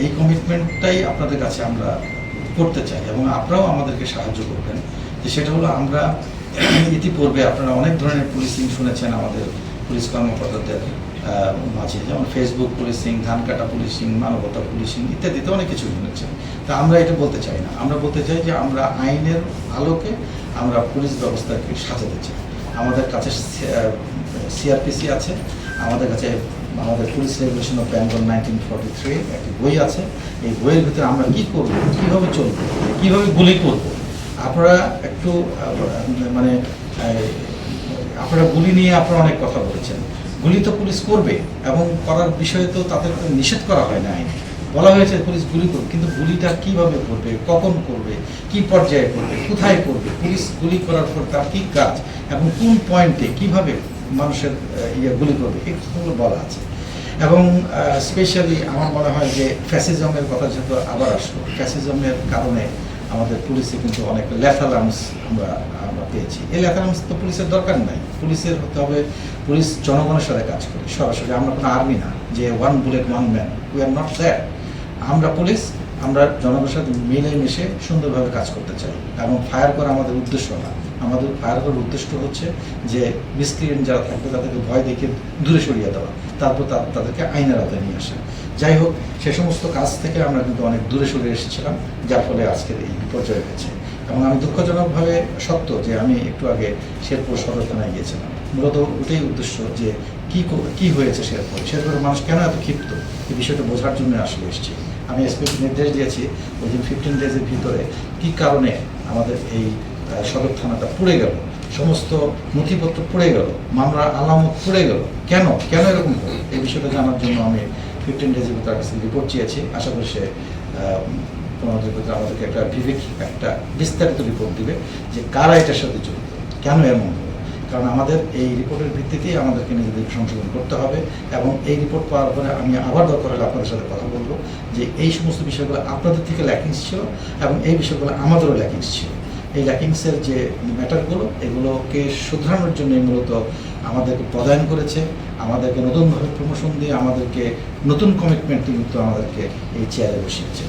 এই কমিটমেন্টটাই আপনাদের কাছে আমরা করতে চাই এবং আপনারাও আমাদেরকে সাহায্য করবেন। যে সেটা হলো আমরা ইতিপূর্বে আপনারা অনেক ধরনের পুলিশিং শুনেছেন আমাদের পুলিশ কর্মকর্তাদের মাঝে। যেমন ফেসবুক পুলিশিং ধান কাটা পুলিশিং মানবতা পুলিশিং ইত্যাদিতে অনেক কিছু শুনেছেন। তা আমরা এটা বলতে চাই না। আমরা বলতে চাই যে আমরা আইনের আলোকে আমরা পুলিশ ব্যবস্থাকে সাজাতে চাই। আমাদের কাছে সিআরপিসি আছে, আমাদের কাছে আমাদের police regulation of Bengal nineteen forty three একটি বই আছে। এই বইয়ের ভিতরে আমরা কি করব, কীভাবে চলবো, কীভাবে গুলি করব? আপনারা একটু মানে আপনারা গুলি নিয়ে আপনারা অনেক কথা বলেছেন। গুলি তো পুলিশ করবে এবং করার বিষয়ে তো তাদের নিষেধ করা হয় না আইনে বলা হয়েছে পুলিশ গুলি করবে কিন্তু গুলিটা কীভাবে করবে, কখন করবে, কি পর্যায়ে করবে, কোথায় করবে, পুলিশ গুলি করার পর তার কী কাজ এবং কোন পয়েন্টে কীভাবে মানুষের ইয়ে গুলি করবে। এই কথাগুলো বলা আছে। এবং স্পেশালি আমার মনে হয় যে ফ্যাসিজমের কথা যেহেতু আবার আসলো ফ্যাসিজমের কারণে আমাদের পুলিশে কিন্তু অনেক আর্মস আমরা আমরা পেয়েছি। এই আর্মস তো পুলিশের দরকার নাই। পুলিশের হতে হবে, পুলিশ জনগণের সাথে কাজ করে। সরাসরি আমরা কোনো আর্মি না। যে one bullet one man we are not that আমরা পুলিশ আমরা জনগণের সাথে মিলে মিশে সুন্দরভাবে কাজ করতে চাই। এবং ফায়ার করা আমাদের উদ্দেশ্য না। আমাদের ফায়ার করার উদ্দেশ্য হচ্ছে যে মিসক্রিয়েন্ট যারা থাকবে তাদেরকে ভয় দেখে দূরে সরিয়ে দেওয়া। তারপর তাদেরকে আইনের আওতায় নিয়ে আসা। যাই হোক, সে সমস্ত কাজ থেকে আমরা কিন্তু অনেক দূরে সরে এসেছিলাম, যার ফলে আজকের এই বিপর্যয় হয়েছে। এবং আমি দুঃখজনকভাবে সত্য যে আমি একটু আগে শেরপুর সদর থানায় গিয়েছিলাম। মূলত ওটাই উদ্দেশ্য যে কি কো- কি হয়েছে শেরপুর? শেরপুরের মানুষ কেন এত ক্ষিপ্ত? এই বিষয়টা বোঝার জন্য আসলে এসেছি। আমি এসপিকে নির্দেশ দিয়েছি ওই দিন ফিফটিন ডেজের ভিতরে কি কারণে আমাদের এই সদর থানাটা পুড়ে গেল? সমস্ত নথিপত্র পুড়ে গেল? মামলা আলামত পুড়ে গেল? কেন? কেন এরকম হলো? এই বিষয়টা জানার জন্য আমি ফিফটিন ডেজের ভিতরে তার কাছে রিপোর্ট চেয়েছি। আশা করি সে পনেরো ভিতরে আমাদেরকে একটা বিবেক, একটা বিস্তারিত রিপোর্ট দিবে যে কারা এটার সাথে জড়িত? কেন এমন কারণ আমাদের এই রিপোর্টের ভিত্তিতেই আমাদেরকে নিজেদের সংশোধন করতে হবে এবং এই রিপোর্ট পাওয়ার পরে আমি আবার দরকার হলে আপনাদের সাথে কথা বলব যে এই সমস্ত বিষয়গুলো আপনাদের থেকে ল্যাকিংস ছিল এবং এই বিষয়গুলো আমাদেরও ল্যাকিংস ছিল। এই ল্যাকিংসের যে ম্যাটারগুলো, এগুলোকে শুধরানোর জন্য মূলত আমাদেরকে প্রদান করেছে, আমাদেরকে নতুনভাবে প্রমোশন দিয়ে আমাদেরকে নতুন কমিটমেন্ট কিন্তু আমাদেরকে এই চেয়ারে বসিয়েছে।